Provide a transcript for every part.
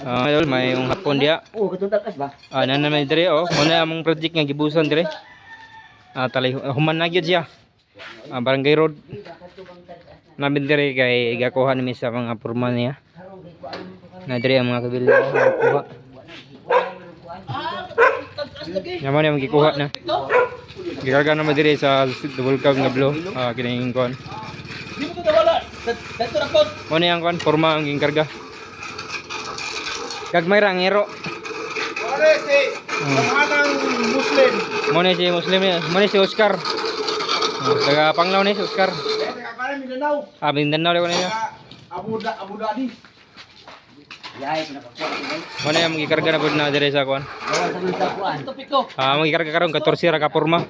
Ah, idol, may yung hapon dia. Oo, katong takas ba? Ah, na naman dire oh. Muna among project nga gibusan dire. Ah, talay human na gyud siya. Ah, barangay road. Namin dire kay gakuha nimi sa mga porma niya. Na dire ang mga kabilya kuha. Naman yung gikuha na. Gikarga naman dire sa double cab nga blue. Ah, kining kon. Di mo ko nawala. Dito na po. Mo yang kon porma ang gikarga. Gagmay ra ang ero. Pare, si Panghanang Muslim. Mo ni si Muslim ni, mo ni si Oscar. Ah, taga Panglaw ni si Oscar. Teka pare, Mindanao. Ah, Mindanao ko niya. Abu, da Abu Dhabi. Yay. Mo na yung gikarga na pud na dire sa kuan. Ah, mo gikarga karon 14 ra ka porma.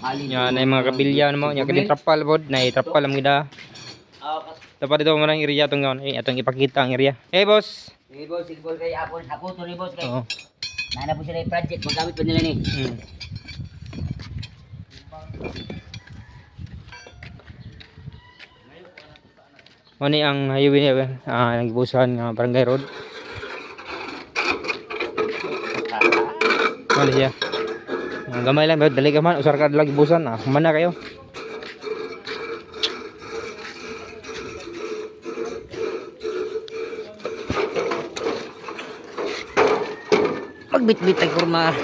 Nya na mga kabilya mo, nya kini trapal pod, na trapal ang gida. Ah, Dapat dito mo nang area tong ngayon. Eh, atong ipakita ang area. Hey, boss. Sige boss, sige boss kay Apon. Ako to ni boss kay. Oo. Nana po sila yung project, magamit pa nila ni. Mm. Mani ang highway niya, ah, nagbusan nga barangay road. Mani siya. Gamay lang, dali ka man, usar ka lagi busan, ah, mana kayo. Magbit-bit ay kurma.